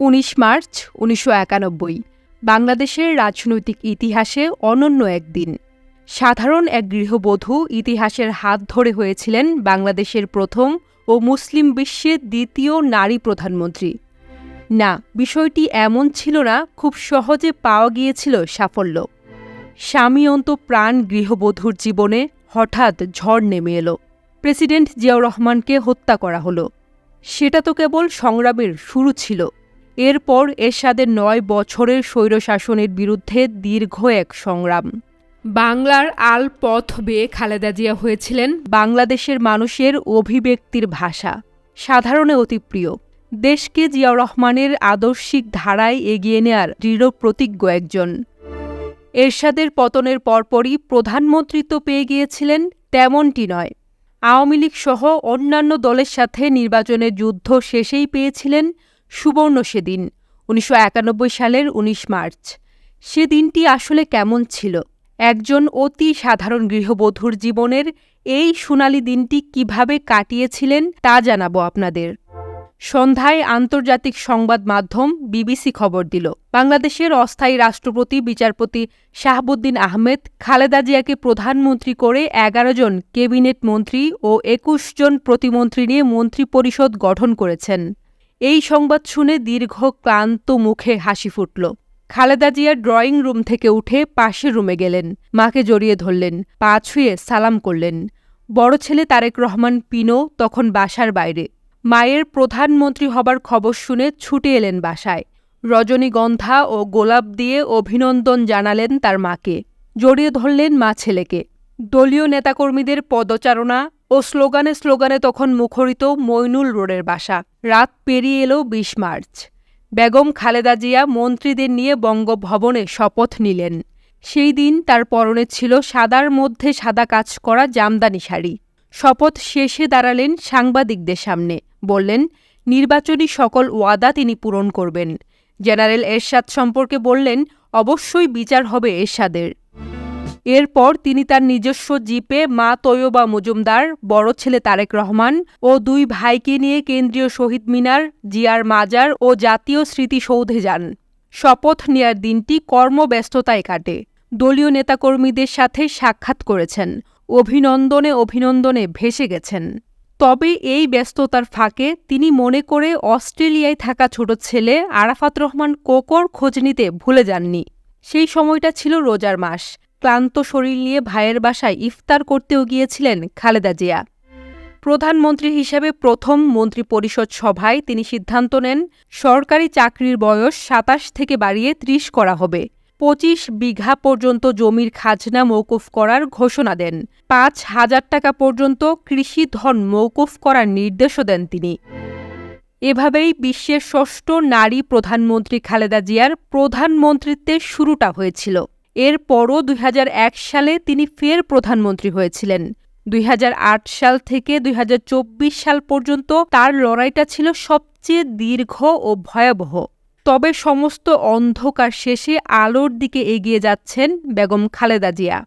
উনিশ মার্চ উনিশশো একানব্বই, বাংলাদেশের রাজনৈতিক ইতিহাসে অনন্য একদিন। সাধারণ এক গৃহবধূ ইতিহাসের হাত ধরে হয়েছিলেন বাংলাদেশের প্রথম ও মুসলিম বিশ্বের দ্বিতীয় নারী প্রধানমন্ত্রী। না, বিষয়টি এমন ছিল না, খুব সহজে পাওয়া গিয়েছিল সাফল্য। স্বামীয়ন্ত প্রাণ গৃহবধূর জীবনে হঠাৎ ঝড় নেমে এলো। প্রেসিডেন্ট জিয়াউর রহমানকে হত্যা করা হলো। সেটা তো কেবল সংগ্রামের শুরু ছিল। এরপর এরশাদের নয় বছরের স্বৈরশাসনের বিরুদ্ধে দীর্ঘ এক সংগ্রাম। বাংলার আল পথ বেয়ে খালেদা জিয়া হয়েছিলেন। বাংলাদেশের মানুষের অভিব্যক্তির ভাষা সাধারণে অতি প্রিয়। দেশকে জিয়াউর রহমানের আদর্শিক ধারায় এগিয়ে নেয়ার দৃঢ় প্রতিজ্ঞ একজন। এরশাদের পতনের পরপরই প্রধানমন্ত্রিত্ব পেয়ে গিয়েছিলেন তেমনটি নয়। আওয়ামী লীগ সহ অন্যান্য দলের সাথে নির্বাচনের যুদ্ধ শেষেই পেয়েছিলেন সুবর্ণ সেদিন, উনিশশো একানব্বই সালের ১৯ মার্চ। সে দিনটি আসলে কেমন ছিল? একজন অতি সাধারণ গৃহবধূর জীবনের এই সোনালি দিনটি কীভাবে কাটিয়েছিলেন তা জানাব আপনাদের। সন্ধ্যায় আন্তর্জাতিক সংবাদ মাধ্যম বিবিসি খবর দিল, বাংলাদেশের অস্থায়ী রাষ্ট্রপতি বিচারপতি শাহবুদ্দিন আহমেদ খালেদা জিয়াকে প্রধানমন্ত্রী করে এগারো জন কেবিনেট মন্ত্রী ও একুশ জন প্রতিমন্ত্রী নিয়ে মন্ত্রিপরিষদ গঠন করেছেন। এই সংবাদ শুনে দীর্ঘ ক্লান্ত মুখে হাসি ফুটল। খালেদা জিয়া ড্রয়িং রুম থেকে উঠে পাশের রুমে গেলেন। মাকে জড়িয়ে ধরলেন, পা ছুঁয়ে সালাম করলেন। বড় ছেলে তারেক রহমান পিনো তখন বাসার বাইরে। মায়ের প্রধানমন্ত্রী হবার খবর শুনে ছুটে এলেন বাসায়। রজনীগন্ধা ও গোলাপ দিয়ে অভিনন্দন জানালেন তার মাকে। জড়িয়ে ধরলেন মা ছেলেকে। দলীয় নেতাকর্মীদের পদচারণা ও স্লোগানে স্লোগানে তখন মুখরিত মইনুল রোডের বাসা। রাত পেরিয়ে এলো বিশ মার্চ। বেগম খালেদা জিয়া মন্ত্রীদের নিয়ে বঙ্গভবনে শপথ নিলেন। সেই দিন তার পরনে ছিল সাদার মধ্যে সাদা কাজ করা জামদানি শাড়ি। শপথ শেষে দাঁড়ালেন সাংবাদিকদের সামনে। বললেন, নির্বাচনী সকল ওয়াদা তিনি পূরণ করবেন। জেনারেল এরশাদ সম্পর্কে বললেন, অবশ্যই বিচার হবে এরশাদের। এরপর তিনি তার নিজস্ব জিপে মা তৈয়বা মজুমদার, বড় ছেলে তারেক রহমান ও দুই ভাইকে নিয়ে কেন্দ্রীয় শহীদ মিনার, জিয়ার মাজার ও জাতীয় স্মৃতিসৌধে যান। শপথ নেয়ার দিনটি কর্মব্যস্ততায় কাটে। দলীয় নেতাকর্মীদের সাথে সাক্ষাৎ করেছেন। অভিনন্দনে অভিনন্দনে ভেসে গেছেন। তবে এই ব্যস্ততার ফাঁকে তিনি মনে করে অস্ট্রেলিয়ায় থাকা ছোট ছেলে আরাফাত রহমান কোকর খোঁজ নিতে ভুলে যাননি। সেই সময়টা ছিল রোজার মাস। ক্লান্ত শরীর নিয়ে ভাইয়ের বাসায় ইফতার করতেও গিয়েছিলেন খালেদা জিয়া। প্রধানমন্ত্রী হিসেবে প্রথম মন্ত্রিপরিষদ সভায় তিনি সিদ্ধান্ত নেন, সরকারি চাকরির বয়স সাতাশ থেকে বাড়িয়ে ত্রিশ করা হবে। পঁচিশ বিঘা পর্যন্ত জমির খাজনা মৌকুফ করার ঘোষণা দেন। পাঁচ হাজার টাকা পর্যন্ত কৃষি ধন মৌকুফ করার নির্দেশও দেন তিনি। এভাবেই বিশ্বের ষষ্ঠ নারী প্রধানমন্ত্রী খালেদা জিয়ার প্রধানমন্ত্রিত্বের শুরুটা হয়েছিল। এরপরও দুই হাজার এক সালে তিনি ফের প্রধানমন্ত্রী হয়েছিলেন। দুই হাজার আট সাল থেকে দুই হাজার চব্বিশ সাল পর্যন্ত তার লড়াইটা ছিল সবচেয়ে দীর্ঘ ও ভয়াবহ। তবে সমস্ত অন্ধকার শেষে আলোর দিকে এগিয়ে যাচ্ছেন বেগম খালেদা জিয়া।